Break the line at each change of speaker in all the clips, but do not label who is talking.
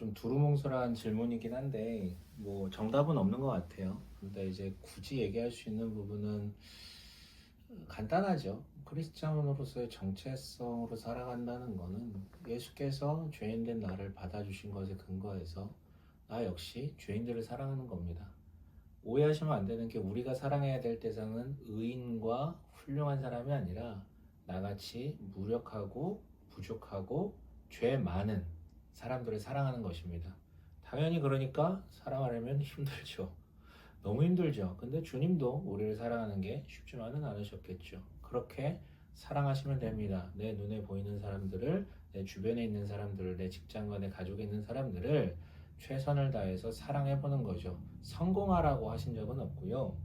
좀 두루뭉술한 질문이긴 한데 뭐 정답은 없는 것 같아요. 근데 이제 굳이 얘기할 수 있는 부분은 간단하죠. 크리스찬으로서의 정체성으로 살아간다는 거는 예수께서 죄인된 나를 받아주신 것에 근거해서 나 역시 죄인들을 사랑하는 겁니다. 오해하시면 안 되는 게 우리가 사랑해야 될 대상은 의인과 훌륭한 사람이 아니라 나같이 무력하고 부족하고 죄 많은 사람들을 사랑하는 것입니다. 당연히 그러니까 사랑하려면 힘들죠. 너무 힘들죠. 근데 주님도 우리를 사랑하는 게 쉽지만은 않으셨겠죠. 그렇게 사랑하시면 됩니다. 내 눈에 보이는 사람들을, 내 주변에 있는 사람들을, 내 직장과 내 가족에 있는 사람들을 최선을 다해서 사랑해 보는 거죠. 성공하라고 하신 적은 없고요.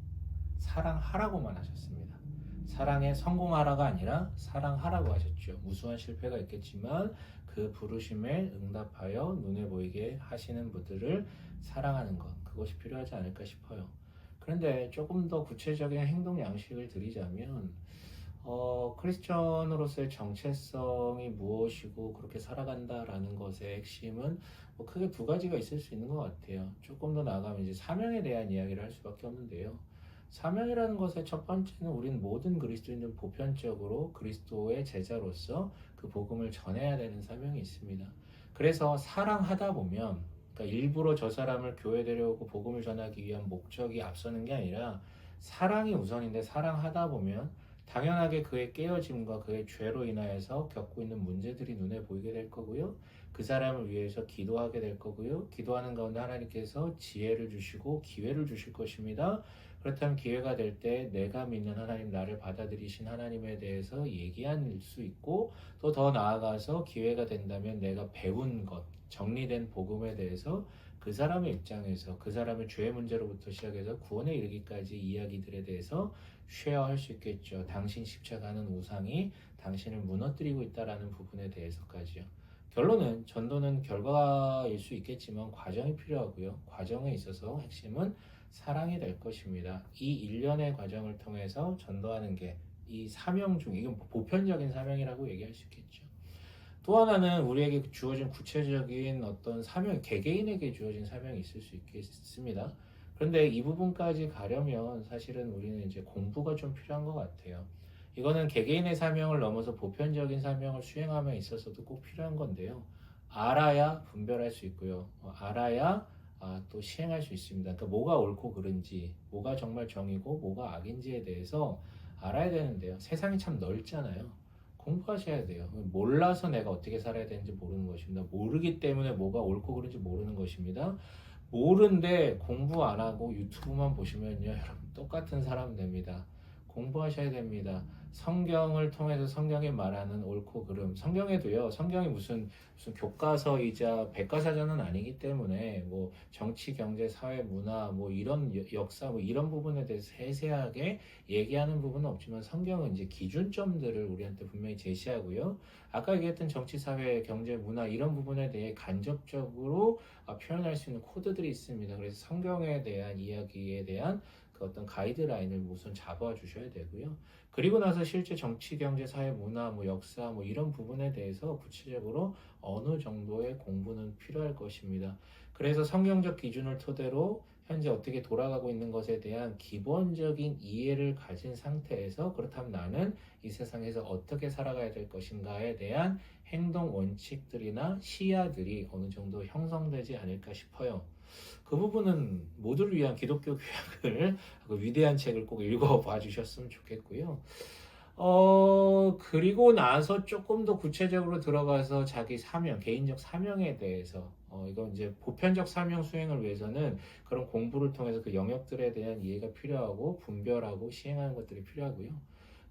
사랑하라고만 하셨습니다. 사랑에 성공하라가 아니라 사랑하라고 하셨죠. 무수한 실패가 있겠지만 그 부르심에 응답하여 눈에 보이게 하시는 분들을 사랑하는 것 그것이 필요하지 않을까 싶어요. 그런데 조금 더 구체적인 행동 양식을 드리자면 어, 크리스천으로서의 정체성이 무엇이고 그렇게 살아간다라는 것의 핵심은 뭐 크게 두 가지가 있을 수 있는 것 같아요. 조금 더 나아가면 이제 사명에 대한 이야기를 할 수밖에 없는데요. 사명이라는 것의 첫 번째는 우리는 모든 그리스도인들 보편적으로 그리스도의 제자로서 그 복음을 전해야 되는 사명이 있습니다. 그래서 사랑하다 보면 그러니까 일부러 저 사람을 교회 데려오고 복음을 전하기 위한 목적이 앞서는 게 아니라 사랑이 우선인데 사랑하다 보면 당연하게 그의 깨어짐과 그의 죄로 인하여서 겪고 있는 문제들이 눈에 보이게 될 거고요. 그 사람을 위해서 기도하게 될 거고요. 기도하는 가운데 하나님께서 지혜를 주시고 기회를 주실 것입니다. 그렇다면 기회가 될 때 내가 믿는 하나님 나를 받아들이신 하나님에 대해서 얘기할 수 있고 또 더 나아가서 기회가 된다면 내가 배운 것 정리된 복음에 대해서 그 사람의 입장에서 그 사람의 죄의 문제로부터 시작해서 구원에 이르기까지 이야기들에 대해서 쉐어할 수 있겠죠. 당신 십자가는 우상이 당신을 무너뜨리고 있다라는 부분에 대해서까지요. 결론은 전도는 결과일 수 있겠지만 과정이 필요하고요. 과정에 있어서 핵심은 사랑이 될 것입니다. 이 일련의 과정을 통해서 전도하는 게 이 사명 중 이건 보편적인 사명이라고 얘기할 수 있겠죠. 또 하나는 우리에게 주어진 구체적인 어떤 사명, 개개인에게 주어진 사명이 있을 수 있겠습니다. 그런데 이 부분까지 가려면 사실은 우리는 이제 공부가 좀 필요한 것 같아요. 이거는 개개인의 사명을 넘어서 보편적인 사명을 수행함에 있어서도 꼭 필요한 건데요. 알아야 분별할 수 있고요. 어, 알아야 아, 또 시행할 수 있습니다. 그러니까 뭐가 옳고 그른지, 뭐가 정말 정이고 뭐가 악인지에 대해서 알아야 되는데요. 세상이 참 넓잖아요. 공부하셔야 돼요. 몰라서 내가 어떻게 살아야 되는지 모르는 것입니다. 모르기 때문에 뭐가 옳고 그른지 모르는 것입니다. 모르는데 공부 안 하고 유튜브만 보시면요, 여러분 똑같은 사람 됩니다. 공부하셔야 됩니다. 성경을 통해서 성경이 말하는 옳고 그름. 성경에도요, 성경이 무슨 무슨 교과서이자 백과사전은 아니기 때문에 뭐 정치, 경제, 사회, 문화 뭐 이런 여- 역사 뭐 이런 부분에 대해서 세세하게 얘기하는 부분은 없지만 성경은 이제 기준점들을 우리한테 분명히 제시하고요. 아까 얘기했던 정치, 사회, 경제, 문화 이런 부분에 대해 간접적으로 아, 표현할 수 있는 코드들이 있습니다. 그래서 성경에 대한 이야기에 대한 그 어떤 가이드라인을 우선 잡아 주셔야 되고요. 그리고 나서 실제 정치, 경제, 사회, 문화, 뭐 역사 뭐 이런 부분에 대해서 구체적으로 어느 정도의 공부는 필요할 것입니다. 그래서 성경적 기준을 토대로 현재 어떻게 돌아가고 있는 것에 대한 기본적인 이해를 가진 상태에서 그렇다면 나는 이 세상에서 어떻게 살아가야 될 것인가에 대한 행동 원칙들이나 시야들이 어느 정도 형성되지 않을까 싶어요. 그 부분은 모두를 위한 기독교 교양을 그 위대한 책을 꼭 읽어봐 주셨으면 좋겠고요. 어, 그리고 나서 조금 더 구체적으로 들어가서 자기 사명, 개인적 사명에 대해서, 어, 이건 이제 보편적 사명 수행을 위해서는 그런 공부를 통해서 그 영역들에 대한 이해가 필요하고, 분별하고, 시행하는 것들이 필요하고요.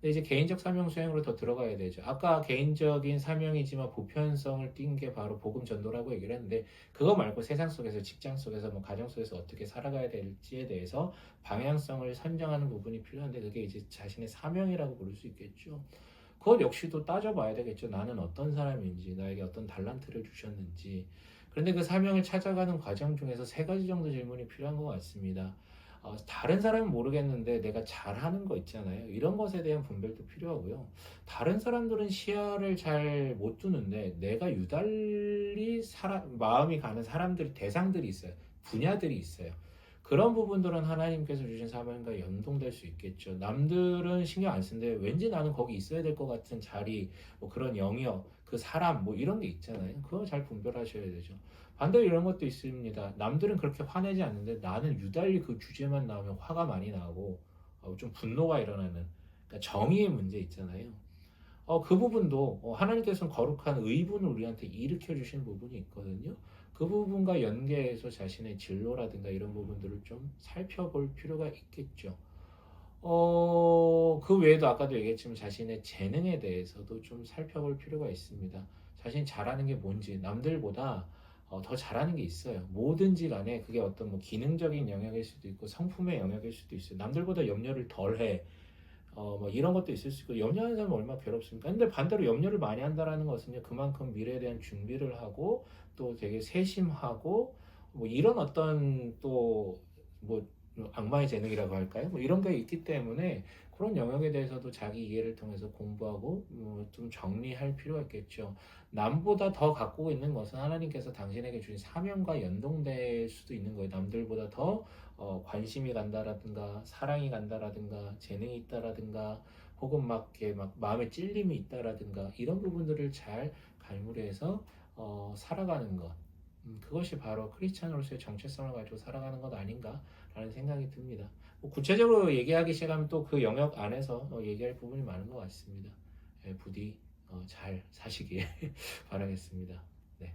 근데 이제 개인적 사명 수행으로 더 들어가야 되죠. 아까 개인적인 사명이지만 보편성을 띈 게 바로 복음 전도라고 얘기를 했는데, 그거 말고 세상 속에서, 직장 속에서, 뭐 가정 속에서 어떻게 살아가야 될지에 대해서 방향성을 선정하는 부분이 필요한데 그게 이제 자신의 사명이라고 부를 수 있겠죠. 그것 역시도 따져봐야 되겠죠. 나는 어떤 사람인지, 나에게 어떤 달란트를 주셨는지. 그런데 그 사명을 찾아가는 과정 중에서 세 가지 정도 질문이 필요한 것 같습니다. 어, 다른 사람은 모르겠는데 내가 잘하는 거 있잖아요. 이런 것에 대한 분별도 필요하고요. 다른 사람들은 시야를 잘 못 두는데 내가 유달리 사람, 마음이 가는 사람들, 대상들이 있어요. 분야들이 있어요. 그런 부분들은 하나님께서 주신 사명과 연동될 수 있겠죠. 남들은 신경 안 쓰는데 왠지 나는 거기 있어야 될 것 같은 자리, 뭐 그런 영역, 그 사람, 뭐 이런 게 있잖아요. 그거 잘 분별하셔야 되죠. 반대로 이런 것도 있습니다. 남들은 그렇게 화내지 않는데 나는 유달리 그 주제만 나오면 화가 많이 나고 어, 좀 분노가 일어나는 그러니까 정의의 문제 있잖아요. 어, 그 부분도 어, 하나님께서는 거룩한 의분을 우리한테 일으켜 주신 부분이 있거든요. 그 부분과 연계해서 자신의 진로라든가 이런 부분들을 좀 살펴볼 필요가 있겠죠. 어, 그 외에도 아까도 얘기했지만 자신의 재능에 대해서도 좀 살펴볼 필요가 있습니다. 자신이 잘하는 게 뭔지 남들보다 어, 더 잘하는 게 있어요. 뭐든지 간에 그게 어떤 뭐 기능적인 영역일 수도 있고 성품의 영역일 수도 있어요. 남들보다 염려를 덜 해. 어, 뭐 이런 것도 있을 수 있고 염려하는 사람은 얼마나 괴롭습니까? 근데 반대로 염려를 많이 한다라는 것은요. 그만큼 미래에 대한 준비를 하고 또 되게 세심하고 뭐 이런 어떤 또뭐 악마의 재능이라고 할까요? 뭐 이런 게 있기 때문에 그런 영역에 대해서도 자기 이해를 통해서 공부하고 뭐 좀 정리할 필요가 있겠죠. 남보다 더 갖고 있는 것은 하나님께서 당신에게 주신 사명과 연동될 수도 있는 거예요. 남들보다 더 어, 관심이 간다라든가 사랑이 간다라든가 재능이 있다라든가 혹은 막 이렇게 막 마음에 찔림이 있다라든가 이런 부분들을 잘 갈무리해서 어, 살아가는 것. 음, 그것이 바로 크리스찬으로서의 정체성을 가지고 살아가는 것 아닌가라는 생각이 듭니다. 뭐 구체적으로 얘기하기 시작하면 또 그 영역 안에서 어, 얘기할 부분이 많은 것 같습니다. 예, 부디 어, 잘 사시길 바라겠습니다. 네.